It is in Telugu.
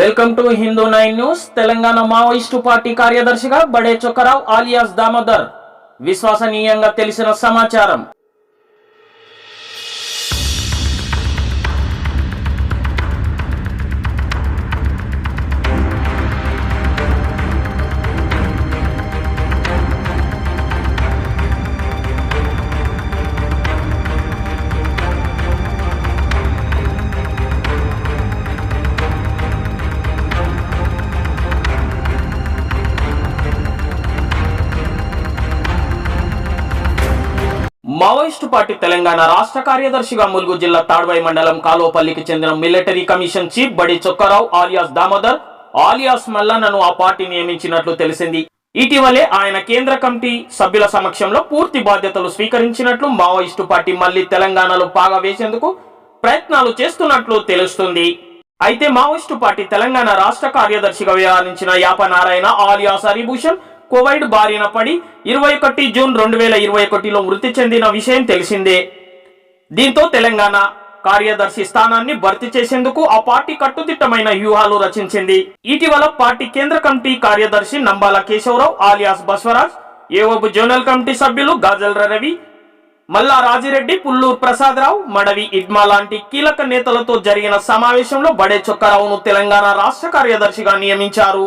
Welcome to Hindu nine news Telangana Maoist party కార్యదర్శిగా బడే చొక్కరావు ఆలియాస్ దామోదర్. విశ్వసనీయంగా తెలిసిన సమాచారం. మావోయిస్టు పార్టీ తెలంగాణ రాష్ట్ర కార్యదర్శిగా ములుగు జిల్లా తాడ్వాయి మండలం కాలువపల్లికి చెందిన military commission chief Badi Chokkarao alias Damodar alias మల్లన్నను ఆ పార్టీ నియమించినట్లు తెలిసింది. ఇటీవలే ఆయన కేంద్ర కమిటీ సభ్యుల సమక్షంలో పూర్తి బాధ్యతలు స్వీకరించినట్లు మావోయిస్టు పార్టీ మళ్ళీ తెలంగాణలో పాగా వేసేందుకు ప్రయత్నాలు చేస్తున్నట్లు తెలుస్తుంది. అయితే మావోయిస్టు పార్టీ తెలంగాణ రాష్ట్ర కార్యదర్శిగా వ్యవహరించిన యాప నారాయణ ఆలియాస్ హరిభూషణ్ కోవైడ్ బారిన పడి ఇరవై ఒకటి జూన్ రెండు వేల ఇరవై ఒకటిలో మృతి చెందిన విషయం తెలిసిందే. దీంతో తెలంగాణ కార్యదర్శి స్థానాన్ని భర్తీ చేసేందుకు ఆ పార్టీ కట్టుదిట్టమైన వ్యూహాలు రచించింది. ఇటీవల పార్టీ కేంద్ర కమిటీ కార్యదర్శి Nambala Keshavarao alias Basavaraj AOB zonal committee సభ్యులు గాజల్ రవి మల్లా రాజిరెడ్డి పుల్లూరు ప్రసాదరావు మడవి ఇడ్మా లాంటి కీలక నేతలతో జరిగిన సమావేశంలో బడే చొక్కారావును తెలంగాణ రాష్ట్ర కార్యదర్శిగా నియమించారు.